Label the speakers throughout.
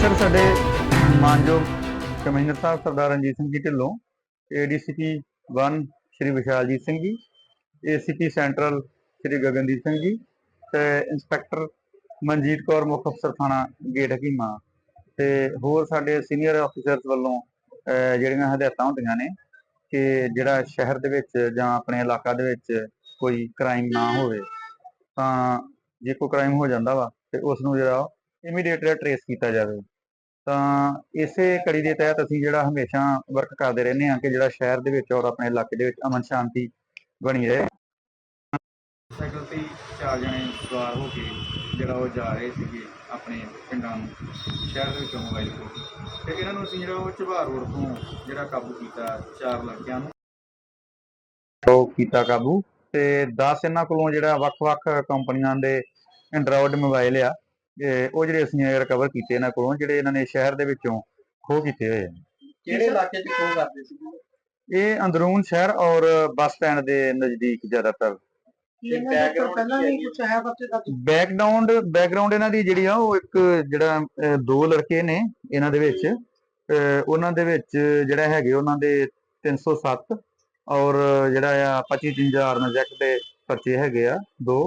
Speaker 1: Sir, ਸਾਡੇ ਮਾਨਯੋਗ commissioner ਸਾਹਿਬ Sardar Ranjit Singh ji Dhillon ADCP 1 Shri Vishaljit Singh ji ACP central Shri Gagandeep Singh ji ਤੇ inspector Manjeet Kaur ਮੁੱਖ ਅਫਸਰ ਥਾਣਾ gate ਹਕੀਮਾ ਤੇ ਹੋਰ ਸਾਡੇ ਸੀਨੀਅਰ ਅਫੀਸਰਸ ਵੱਲੋਂ ਜਿਹੜੀਆਂ ਹਦਾਇਤਾਂ ਹੁੰਦੀਆਂ ਨੇ ਕਿ ਜਿਹੜਾ ਸ਼ਹਿਰ ਦੇ ਵਿੱਚ ਜਾਂ ਆਪਣੇ ਇਲਾਕਾ ਦੇ ਵਿੱਚ ਕੋਈ ਕ੍ਰਾਈਮ ਨਾ ਹੋਵੇ, ਤਾਂ ਜੇ ਕੋਈ ਕ੍ਰਾਈਮ ਹੋ ਜਾਂਦਾ ਵਾ ਤੇ ਉਸ ਨੂੰ ਜਿਹੜਾ ਇਮੀਡੀਏਟ ਟਰੇਸ ਕੀਤਾ ਜਾਵੇ। ਤਾਂ ਇਸੇ ਕੜੀ ਦੇ ਤਹਿਤ ਅਸੀਂ ਜਿਹੜਾ ਹਮੇਸ਼ਾ ਵਰਕ ਕਰਦੇ ਰਹਿੰਦੇ ਹਾਂ ਕਿ ਜਿਹੜਾ ਸ਼ਹਿਰ ਦੇ ਵਿੱਚ ਔਰ ਆਪਣੇ ਇਲਾਕੇ ਦੇ ਵਿੱਚ ਅਮਨ ਸ਼ਾਂਤੀ ਬਣੀ ਰਹੇ। ਸਾਈਕਲ ਤੇ ਚਾਰ ਜਣੇ ਸਵਾਰ ਹੋ ਕੇ ਜਿਹੜਾ ਉਹ ਜਾ ਰਹੇ ਸੀਗੇ ਆਪਣੇ ਪਿੰਡਾਂ ਨੂੰ ਸ਼ਹਿਰ ਦੇ ਵਿੱਚੋਂ ਮੋਬਾਈਲ ਖੋ ਕੇ ਤੇ ਇਹਨਾਂ ਨੂੰ ਅਸੀਂ ਜਿਹੜਾ ਉਹ ਝਬਾਰ ਰੋਡ ਤੋਂ ਜਿਹੜਾ ਕਾਬੂ ਕੀਤਾ ਚਾਰ ਲੜਕਿਆਂ ਨੂੰ। ਉਹ ਕੀਤਾ ਕਾਬੂ ਤੇ 10 ਇਹਨਾਂ ਕੋਲੋਂ ਜਿਹੜਾ ਵੱਖ-ਵੱਖ ਕੰਪਨੀਆਂ ਦੇ ਐਂਡਰੋਇਡ ਮੋਬਾਈਲ ਆ। ਉਹ ਜਿਹੜੇ ਅਸੀਂ ਰਿਕਵਰ ਕੀਤੇ ਇਹਨਾਂ ਕੋਲੋਂ ਜਿਹੜੇ ਇਹਨਾਂ ਨੇ ਸ਼ਹਿਰ ਦੇ ਵਿੱਚੋਂ ਖੋਹ ਕੀਤੇ ਹੋਏ ਆ।
Speaker 2: ਕਿਹੜੇ ਇਲਾਕੇ 'ਚ ਖੋਹ ਕਰਦੇ ਸੀ?
Speaker 1: ਇਹ ਅੰਦਰੂਨ ਸ਼ਹਿਰ ਔਰ ਬੱਸ ਸਟੈਂਡ ਦੇ ਨਜ਼ਦੀਕ ਜ਼ਿਆਦਾਤਰ। ਬੈਕਗ੍ਰਾਉਂਡ ਬੈਕਗ੍ਰਾਉਂਡ ਇਹਨਾਂ ਦੀ ਜਿਹੜੀ ਆ ਉਹ ਇੱਕ ਜਿਹੜਾ ਦੋ ਲੜਕੇ ਨੇ ਇਹਨਾਂ ਦੇ ਵਿੱਚ। ਉਹਨਾਂ ਦੇ ਵਿੱਚ ਜਿਹੜਾ ਹੈਗੇ ਉਹਨਾਂ ਦੇ 307 ਔਰ ਜਿਹੜਾ ਆ 25 50 ਨਜੈਕ ਦੇ ਪਰਚੇ ਹੈਗੇ ਆ ਦੋ।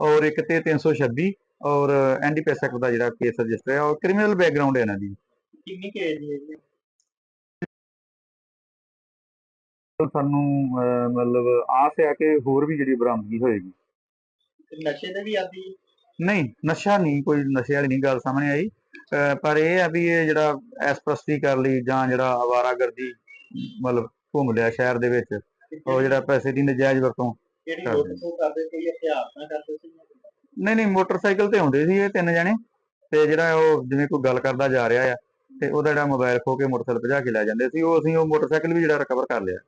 Speaker 1: ਔਰ ਇੱਕ ਤੇ 326 ਔਰ ਐਨਡੀਪੀਐਸ ਐਕਟ ਦਾ ਜਿਹੜਾ ਕੇਸ ਰਜਿਸਟਰ ਹੈ ਔਰ ਕ੍ਰਿਮੀਨਲ ਬੈਕਗ੍ਰਾਉਂਡ ਹੈ ਇਹਨਾਂ ਦੀ।
Speaker 2: ਕਿੰਨੀ ਕੇ ਏਜ ਹੈ ਜੀ?
Speaker 1: ਤਾਂ ਸਾਨੂੰ ਮਤਲਬ ਆਸ ਹੈ ਕਿ ਹੋਰ ਵੀ ਜਿਹੜੀ ਬਰਾਮਦਗੀ ਹੋਏਗੀ।
Speaker 2: ਨਸ਼ੇ ਦੇ ਵੀ ਆਦੀ
Speaker 1: ਨਹੀਂ ਨਸ਼ਾ ਨਹੀਂ ਕੋਈ ਨਸ਼ੇ ਵਾਲੀ ਨਹੀਂ ਗੱਲ ਸਾਹਮਣੇ ਆਈ। ਪਰ ਇਹ ਆ ਵੀ ਇਹ ਜਿਹੜਾ ਐਸਪ੍ਰਸਤੀ ਕਰ ਲਈ ਜਾਂ ਜਿਹੜਾ ਆਵਾਰਾਗਰਦੀ ਮਤਲਬ ਘੁੰਮ ਲਿਆ ਸ਼ਹਿਰ ਦੇ ਵਿੱਚ ਉਹ ਜਿਹੜਾ ਪੈਸੇ ਦੀ ਨਜਾਇਜ਼ ਵਰਤੋਂ।
Speaker 2: ਲੁੱਟ ਖੋਹ ਕਰਦੇ ਕੋਈ ਹਥਿਆਰ ਨਾ ਕਰਦੇ ਸੀ?
Speaker 1: ਨਹੀਂ ਨਹੀਂ, ਮੋਟਰਸਾਈਕਲ ਤੇ ਆਉਂਦੇ ਸੀ ਇਹ ਤਿੰਨ ਜਣੇ ਤੇ ਜਿਹੜਾ ਉਹ ਜਿਵੇਂ ਕੋਈ ਗੱਲ ਕਰਦਾ ਜਾ ਰਿਹਾ ਆ ਤੇ ਉਹਦਾ ਜਿਹੜਾ ਮੋਬਾਈਲ ਖੋ ਕੇ ਮੋਟਰਸਾਈਕਲ ਭਜਾ ਕੇ ਲੈ ਜਾਂਦੇ ਸੀ, ਉਹ ਅਸੀਂ ਉਹ ਮੋਟਰਸਾਈਕਲ ਵੀ ਜਿਹੜਾ ਰਿਕਵਰ ਕਰ ਲਿਆ।